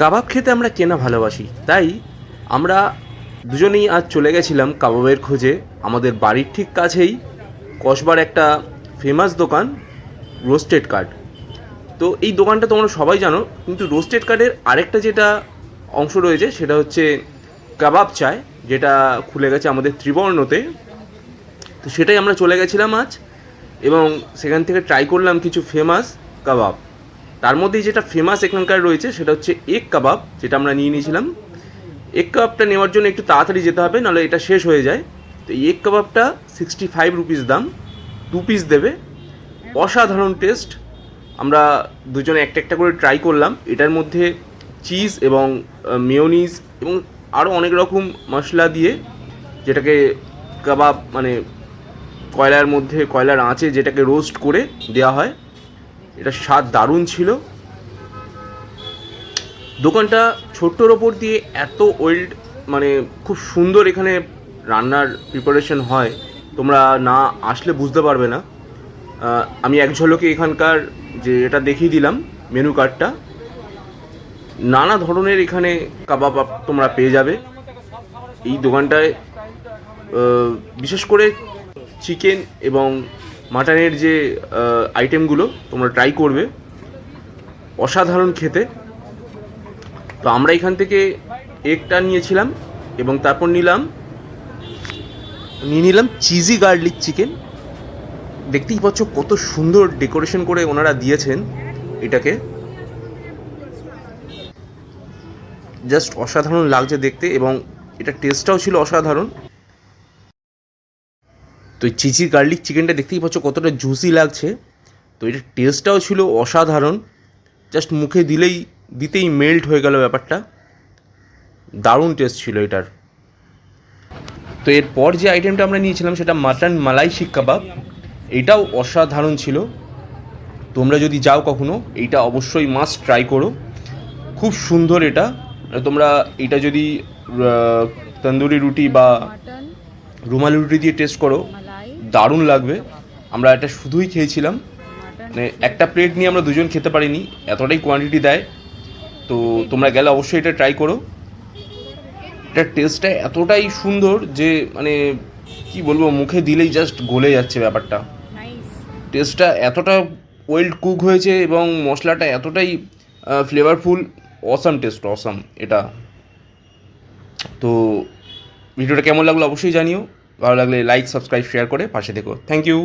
কাবাব খেতে আমরা কেনা ভালোবাসি, তাই আমরা দুজনেই আজ চলে গেছিলাম কাবাবের খোঁজে। আমাদের বাড়ির ঠিক কাছেই কসবার একটা ফেমাস দোকান রোস্টেড কার্ড তো এই দোকানটা তোমরা সবাই জানো, কিন্তু রোস্টেড কার্ডের আরেকটা যেটা অংশ রয়েছে, সেটা হচ্ছে কাবাব চায় যেটা খুলে গেছে আমাদের ত্রিবর্ণতে। তো সেটাই আমরা চলে গেছিলাম আজ, এবং সেখান থেকে ট্রাই করলাম কিছু ফেমাস কাবাব। তার মধ্যেই যেটা ফেমাস এখানকার রয়েছে সেটা হচ্ছে এগ কাবাব যেটা আমরা নিয়ে নিয়েছিলাম। এগ কাবাবটা নেওয়ার জন্য একটু তাড়াতাড়ি যেতে হবে, নাহলে এটা শেষ হয়ে যায়। তো এই এগ কাবাবটা সিক্সটি ফাইভ রুপিস দাম দু পিস দেবে। অসাধারণ টেস্ট আমরা দুজনে একটা একটা করে ট্রাই করলাম। এটার মধ্যে চিজ এবং মেয়োনিজ এবং আরও অনেক রকম মশলা দিয়ে যেটাকে কাবাব মানে কয়লার মধ্যে, কয়লার আঁচে যেটাকে রোস্ট করে দেওয়া হয়। এটা স্বাদ দারুণ ছিল। দোকানটা ছোট্টর ওপর দিয়ে এত ওয়েল্ড মানে খুব সুন্দর এখানে রান্নার প্রিপারেশন হয়। তোমরা না আসলে বুঝতে পারবে না। আমি এক ঝলকে এখানকার যে এটা দেখিয়ে দিলাম মেনু কার্ডটা নানা ধরনের এখানে কাবাব তোমরা পেয়ে যাবে। এই দোকানটায় বিশেষ করে চিকেন এবং মাটনের যে আইটেমগুলো তোমরা ট্রাই করবে, অসাধারণ খেতে। তো আমরা এখান থেকে এগটা নিয়েছিলাম এবং তারপর নিলাম, নিয়ে নিলাম চিজি গার্লিক চিকেন দেখতেই পাচ্ছ কত সুন্দর ডেকোরেশন করে ওনারা দিয়েছেন এটাকে। জাস্ট অসাধারণ লাগছে দেখতে এবং এটা টেস্টটাও ছিল অসাধারণ। তো এই চিজি গার্লিক চিকেনটা দেখতেই পাচ্ছ কতটা জুসি লাগছে। তো এটার টেস্টটাও ছিল অসাধারণ। জাস্ট মুখে দিলেই দিতেই মেল্ট হয়ে গেল ব্যাপারটা। দারুণ টেস্ট ছিল এটার। তো এরপর যে আইটেমটা আমরা নিয়েছিলাম সেটা মাটন মালাই শিক কাবাব। এটাও অসাধারণ ছিল। তোমরা যদি যাও কখনো এইটা অবশ্যই মাস্ট ট্রাই করো। খুব সুন্দর এটা। তোমরা এটা যদি তন্দুরি রুটি বা রুমালি রুটি দিয়ে টেস্ট করো। দারুণ লাগবে। আমরা এটা শুধুই খেয়েছিলাম। মানে একটা প্লেট নিয়ে আমরা দুজন খেতে পারিনি এতটাই কোয়ান্টিটি দেয়। তো তোমরা গেলে অবশ্যই এটা ট্রাই করো। এটার টেস্টটা এতটাই সুন্দর যে মানে কি বলব মুখে দিলেই জাস্ট গলে যাচ্ছে ব্যাপারটা। টেস্টটা এতটা ওয়েল্ড কুক হয়েছে এবং মশলাটা এতটাই ফ্লেভারফুল অসাম টেস্ট অসাম এটা। তো ভিডিওটা কেমন লাগল অবশ্যই জানিও। ভালো লাগলে লাইক সাবস্ক্রাইব শেয়ার করে পাশে দেখো থ্যাংক ইউ